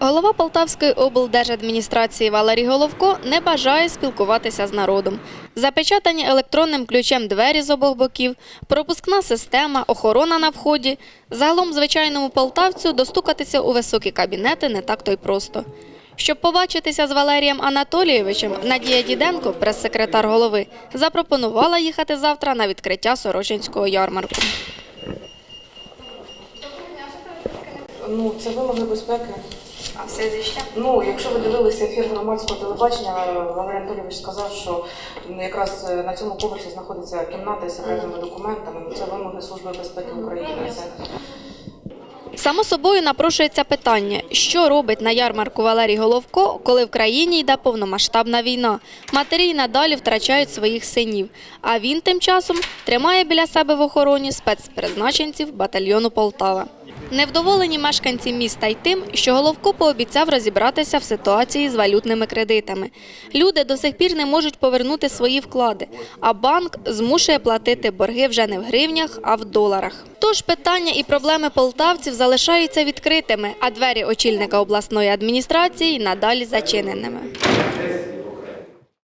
Голова Полтавської облдержадміністрації Валерій Головко не бажає спілкуватися з народом. Запечатані електронним ключем двері з обох боків, пропускна система, охорона на вході. Загалом звичайному полтавцю достукатися у високі кабінети не так то й просто. Щоб побачитися з Валерієм Анатолійовичем, Надія Діденко, прес-секретар голови, запропонувала їхати завтра на відкриття Сорочинського ярмарку. Ну, це вимоги безпеки. А все ще? Ну, якщо ви дивилися ефір громадського телебачення, Валерій Анатолійович сказав, що якраз е, на цьому поверсі знаходиться кімната із секретними документами. Ну, Це вимоги Служби безпеки України. Це Само собою напрошується питання, що робить на ярмарку Валерій Головко, коли в країні йде повномасштабна війна. Матері й надалі втрачають своїх синів, а він тим часом тримає біля себе в охороні спецпризначенців батальйону Полтава. Невдоволені мешканці міста й тим, що Головко пообіцяв розібратися в ситуації з валютними кредитами. Люди до сих пір не можуть повернути свої вклади, а банк змушує платити борги вже не в гривнях, а в доларах. Тож питання і проблеми полтавців залишаються відкритими, а двері очільника обласної адміністрації надалі зачиненими.